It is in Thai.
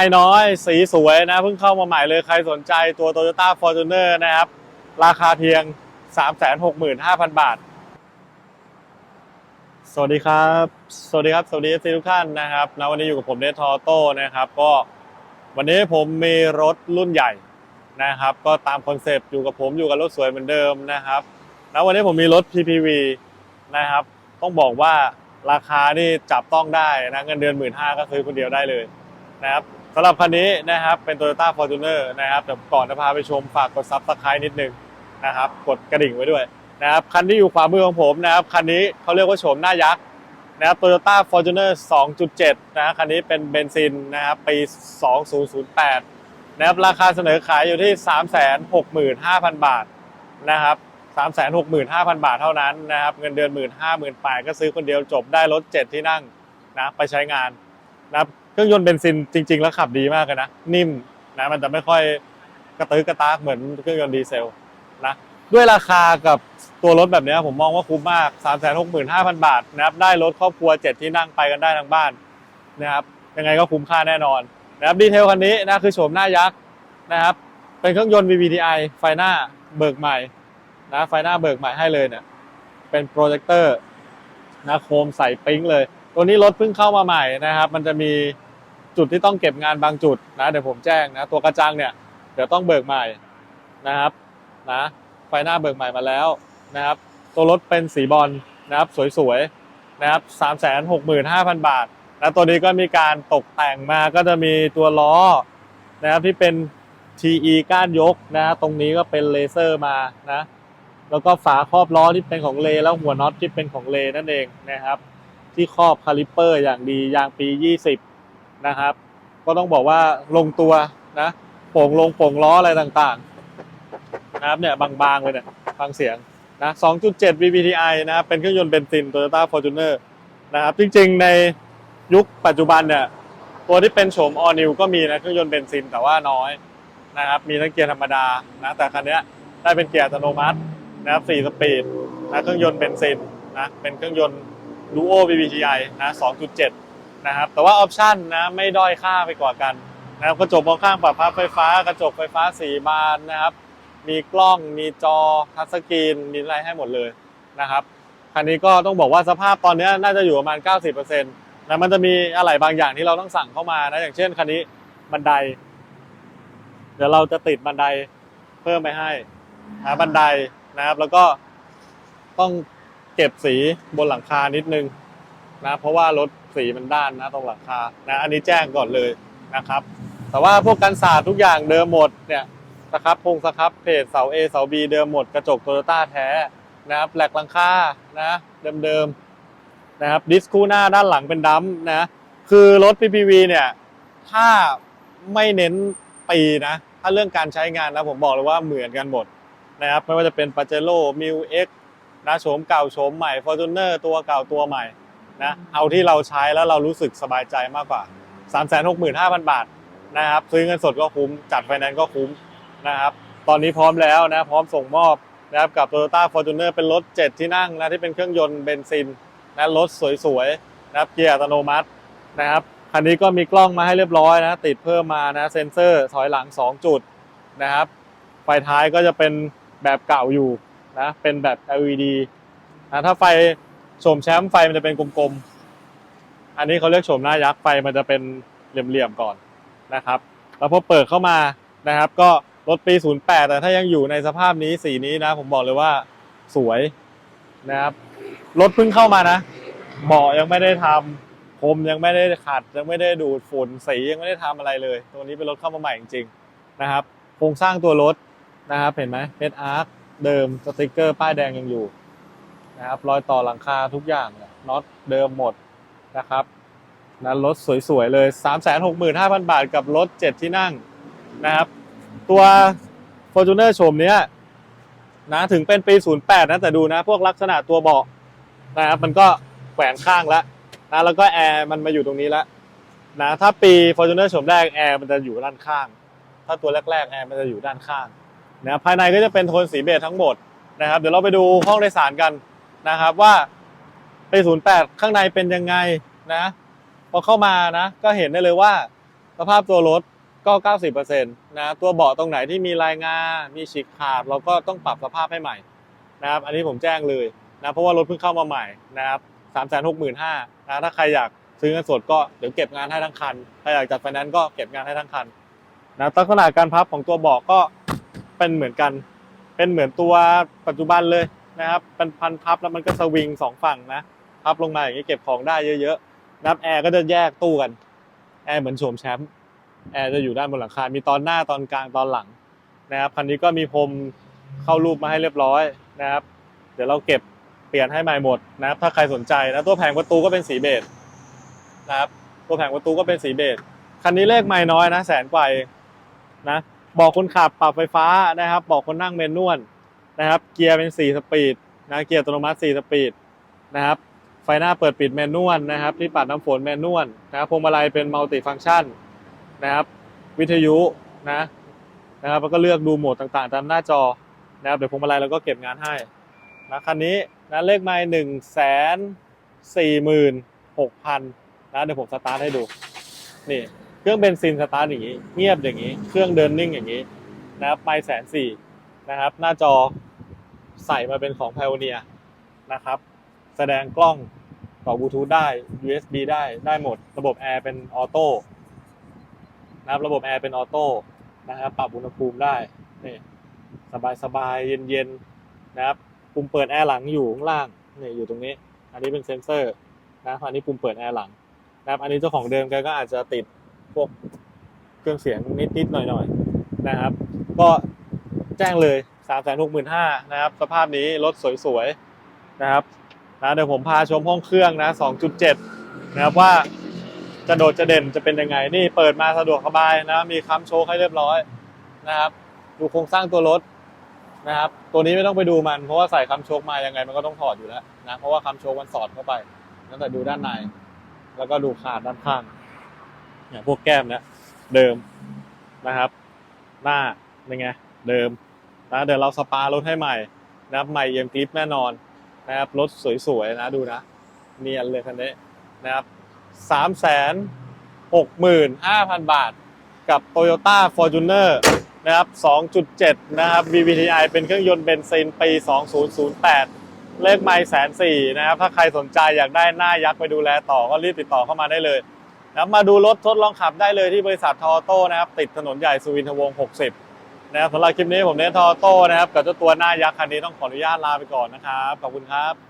ไอ้น้อย สีสวยนะเพิ่งเข้ามาใหม่เลยใครสนใจตัว Toyota Fortuner นะครับ ราคาเพียง 365,000 บาท สวัสดีครับ สวัสดีครับ สวัสดีทีทุกท่านนะครับนะวันนี้อยู่กับผมเดทอโต้นะครับ ก็วันนี้ผมมีรถรุ่นใหญ่นะครับ ก็ตามคอนเซปต์อยู่กับผมอยู่กับรถสวยเหมือนเดิมนะครับแล้ววันนี้ผมมีรถ PPV นะครับ ต้องบอกว่าราคานี่จับต้องได้นะเงินเดือน1 5ื่นก็ซื้อคนเดียวได้เลยนะครับ สำหรับคันนี้นะครับเป็น Toyota Fortuner นะครับแต่ก่อนจะพาไปชมฝากกดซับสไครต์นิดนึงนะครับกดกระดิ่งไว้ด้วยนะครับคันที่อยู่ขวามือของผมนะครับคันนี้เขาเรียกว่าโฉมหน้ายักษ์นะครับ Toyota Fortuner 2.7 นะฮะคันนี้เป็นเบนซินนะครับปี 2008 นะครับราคาเสนอขายอยู่ที่ 365,000 บาทนะครับ365,000 บาทเท่านั้นนะครับเงินเดือน 1 5 0 0 0 0 8ก็ซื้อคนเดียวจบได้รถ 7 ที่นั่งนะไปใช้งานนะค เครื่องยนต์เบนซินจริง ๆ แล้วขับดีมากเลยนะ นิ่มนะมันจะไม่ค่อยกระตือกระตากเหมือนเครื่องยนต์ดีเซลนะด้วยราคากับตัวรถแบบนี้ผมมองว่าคุ้มมาก 365,000 บาทนะครับได้รถครอบครัว 7 ที่นั่งไปกันได้ทั้งบ้านนะครับยังไงก็คุ้มค่าแน่นอนนะครับดีเทลคันนี้นะคือโฉมหน้ายักษ์นะครับเป็นเครื่องยนต์ VVTi ไฟหน้าเบิกใหม่นะไฟหน้าเบิกใหม่ให้เลยเนี่ยเป็นโปรเจคเตอร์นะโคมใส่ปิ๊งเลย ตัวนี้รถเพิ่งเข้ามาใหม่นะครับ มันจะมี จุดที่ต้องเก็บงานบางจุดนะเดี๋ยวผมแจ้งนะตัวกระจังเนี่ยเดี๋ยวต้องเบิกใหม่นะครับนะไฟหน้าเบิกใหม่มาแล้วนะครับ ตัวรถเป็นสีบอลนะครับสวยๆนะครับสามแสนหกหมื่นห้าพันบาทนะตัวนี้ก็มีการตกแต่งมาก็จะมีตัวล้อนะครับที่เป็น TE ก้านยกนะตรงนี้ก็เป็นเลเซอร์มานะแล้วก็ฝาครอบล้อที่เป็นของเลแล้วหัวน็อตที่เป็นของเลนั่นเองนะครับ ที่ครอบคาลิปเปอร์อย่างดียางปี 20 นะครับ ก็ต้องบอกว่าลงตัวนะโป่งลงโป่งล้ออะไรต่างๆนะครับเนี่ยบางๆเลยเนี่ยฟังเสียงนะ2.7 VVTi นะครับเป็นเครื่องยนต์เบนซิน Toyota Fortuner นะครับจริงๆในยุคปัจจุบันเนี่ยตัวที่เป็นโฉม All New ก็มีนะเครื่องยนต์เบนซินแต่ว่าน้อยนะครับมีทั้งเกียร์ธรรมดานะแต่คันเนี้ยได้เป็นเกียร์อัตโนมัตินะครับ4สปีดนะเครื่องยนต์เบนซินนะเป็นเครื่องยนต์ Duo VVTi นะ2.7 นะครับแต่ว่าออปชันนะไม่ด้อยค่าไปกว่ากันนะครับกระจกมองข้างปรับพับไฟฟ้ากระจกไฟฟ้าสีบานนะครับ มีกล้องมีจอทัชสกรีนมีอะไรให้หมดเลยนะครับคันนี้ก็ต้องบอกว่าสภาพตอนนี้น่าจะอยู่ประมาณ 90%นะมันจะมีอะไรบางอย่างที่เราต้องสั่งเข้ามานะอย่างเช่นคันนี้บันได เดี๋ยวเราจะติดบันไดเพิ่มไปให้นะบันไดนะครับ แล้วก็ต้องเก็บสีบนหลังคานิดนึง นะเพราะว่ารถสีมันด้านนะตรงหลังคานะอันนี้แจ้งก่อนเลยนะครับ แต่ว่าพวกกันสาดทุกอย่างเดิมหมดเนี่ยสครับพงสครับเพจเสา A เสา B เดิมหมดกระจกโตโยต้าแท้นะครับแหลกหลังคานะเดิมๆนะครับดิสคูหน้าด้านหลังเป็นดัมป์นะคือรถ PPV เนี่ยถ้าไม่เน้นปีนะถ้าเรื่องการใช้งานนะผมบอกเลยว่าเหมือนกันหมดนะครับไม่ว่าจะเป็น p a j e r o m i l X นะโฉมเก่าโฉมใหม่ Fortuner ตัวเก่าตัวใหม่ นะเอาที่เราใช้แล้วเรารู้สึกสบายใจมากกว่า 365,000 บาทนะครับซื้อเงินสดก็คุ้ม จัดไฟแนนซ์ก็คุ้มนะครับตอนนี้พร้อมแล้วนะพร้อมส่งมอบนะครับกับ Toyota Fortuner เป็นรถ 7 ที่นั่งนะที่เป็นเครื่องยนต์เบนซินนะรถสวยๆนะครับเกียร์อัตโนมัตินะครับคันนี้ก็มีกล้องมาให้เรียบร้อยนะติดเพิ่มมานะเซ็นเซอร์ถอยหลัง 2 จุดนะครับไฟท้ายก็จะเป็นแบบเก่าอยู่นะเป็นแบบ LED นะถ้าไฟ โฉมแชมป์ไฟมันจะเป็นกลมๆ อันนี้เขาเรียกโฉมหน้ายักษ์ไฟมันจะเป็นเหลี่ยมๆก่อนนะครับ แล้วพอเปิดเข้ามานะครับ ก็รถปี 08 แต่ถ้ายังอยู่ในสภาพนี้สีนี้นะ ผมบอกเลยว่าสวยนะครับ รถเพิ่งเข้ามานะเบาะยังไม่ได้ทำพรมยังไม่ได้ขัด ยังไม่ได้ดูดฝุ่นสียังไม่ได้ทำอะไรเลย ตัวนี้เป็นรถเข้ามาใหม่จริงๆนะครับ โครงสร้างตัวรถนะครับ เห็นไหมเพชรอาร์คเดิมสติกเกอร์ป้ายแดงยังอยู่ นะครับรอยต่อหลังคาทุกอย่างน็อตเดิมหมดนะครับนะรถสวยๆเลย 365,000 บาทกับรถ 7 ที่นั่งนะครับ ตัว Fortuner โฉมเนี้ยนะถึงเป็นปี 08 นะแต่ดูนะพวกลักษณะตัวเบาะนะครับมันก็แขวนข้างแล้วนะแล้วก็แอร์มันมาอยู่ตรงนี้แล้วนะถ้าปี Fortuner โฉมแรกแอร์มันจะอยู่ด้านข้าง ถ้าตัวแรกๆแอร์มันจะอยู่ด้านข้างนะภายในก็จะเป็นโทนสีเบจทั้งหมดนะครับเดี๋ยวเราไปดูห้องโดยสารกัน นะครับว่าปี08ข้างในเป็นยังไงนะพอเข้ามานะ ก็เห็นได้เลยว่าสภาพตัวรถก็ 90%นะตัวเบาะตรงไหนที่มีรายงา มีฉีกขาด เราก็ต้องปรับสภาพให้ใหม่นะครับ อันนี้ผมแจ้งเลยนะเพราะว่ารถเพิ่งเข้ามาใหม่นะครับ3 6 5 0 0 0นะถ้าใครอยากซื้อเงินสดก็เดี๋ยวเก็บงานให้ทั้งคันใครอยากจัดไฟแนนซ์ก็เก็บงานให้ทั้งคันนะลักษณะการพับของตัวเบาะก็เป็นเหมือนกัน เป็นเหมือนตัวปัจจุบันเลย นะครับเป็นพันพับแล้วมันก็สวิงสองฝั่งนะพับลงมาอย่างนี้เก็บของได้เยอะๆนับแอร์ก็จะแยกตู้กันแอร์เหมือนโฉมแชมป์แอร์จะอยู่ด้านบนหลังคา มีตอนหน้าตอนกลางตอนหลังนะครับคันนี้ก็มีพรมเข้ารูปมาให้เรียบร้อยนะครับ เดี๋ยวเราเก็บเปลี่ยนให้ใหม่หมดนะครับ ถ้าใครสนใจนะตัวแผงประตูก็เป็นสีเบจนะครับ ตัวแผงประตูก็เป็นสีเบจคันนี้เลขไม่น้อยนะแสนกว่าเองนะบอกคนขับปรับไฟฟ้านะครับ บอกคนนั่งเมนนวล นะครับ เกียร์เป็น 4 สปีดนะเกียร์อัตโนมัติ 4 สปีดนะครับ ไฟหน้าเปิดปิดแมนนวลนะครับ ที่ปัดน้ำฝนแมนนวลนะครับพวงมาลัยเป็นมัลติฟังก์ชันนะครับ วิทยุนะนะครับแล้วก็เลือกดูโหมดต่างๆ ตามหน้าจอนะครับเดี๋ยวพวงมาลัยเราก็เก็บงานให้นะคันนี้นะเลขไม้หนึ่งแสนสี่หมื่นหกพันนะเดี๋ยวผมสตาร์ทให้ดูนี่เครื่องเบนซินสตาร์ทอย่างนี้ เงียบอย่างนี้ เครื่องเดินนิ่งอย่างนี้นะครับไม่แสนสี่ นะครับ หน้าจอใส่มาเป็นของ Pioneer นะครับ แสดงกล้องต่อบลูทูธได้ USB ได้ได้หมด ระบบแอร์เป็นออโต้นะครับระบบแอร์เป็นออโต้นะครับปรับอุณหภูมิได้นี่สบายสบายเย็นเย็นๆนะครับปุ่มเปิดแอร์หลังอยู่ข้างล่างนี่อยู่ตรงนี้ อันนี้เป็นเซ็นเซอร์นะครับอันนี้ปุ่มเปิดแอร์หลังนะครับอันนี้เจ้าของเดิมแกก็อาจจะติดพวกเครื่องเสียงนิดๆหน่อยๆนะครับ ก็ แจ้งเลย3 6 5 0 0 0นห้านะครับ สภาพนี้รถสวยๆนะครับนะเดี๋ยวผมพาชมห้องเครื่องนะ 2.7 นะครับว่าจะโดดจะเด่นจะเป็นยังไง นี่เปิดมาสะดวกสบายนะ มีคัมโชว์ให้เรียบร้อยนะครับ ดูโครงสร้างตัวรถนะครับ ตัวนี้ไม่ต้องไปดูมัน เพราะว่าใส่คัมโชกมายังไงมันก็ต้องถอดอยู่แล้วนะ เพราะว่าคัมโชกมันสอดเข้าไปตั้งแต่ดูด้านใน แล้วก็ดูขาดด้านข้างเนี่ยพวกแก้มเนี่ยเดิมนะครับ หน้าเป็นไงเดิม นะเดี๋ยวเราสปารถให้ใหม่นะครับใหม่เยี่ยมกริปแน่นอนนะครับรถสวยๆนะดูนะเนียนเลยคันนี้นะครับสามแสนหกหมื่นห้าพันบาท กับ Toyota Fortuner นะครับ 2.7 นะครับ BBTI เป็นเครื่องยนต์เบนซินปี 2008 เลขไม่แสนสี่นะครับ ถ้าใครสนใจอยากได้หน้ายักษ์ไปดูแลต่อก็รีบติดต่อเข้ามาได้เลยนะมาดูรถทดลองขับได้เลยที่บริษัททอโต้นะครับ ติดถนนใหญ่สุวินทวงศ์ 60 นะครับสำหรับคลิปนี้ผมเน้นทอโต้นะครับ กับเจ้าตัวหน้ายักษ์คันนี้ต้องขออนุญาตลาไปก่อนนะครับ ขอบคุณครับ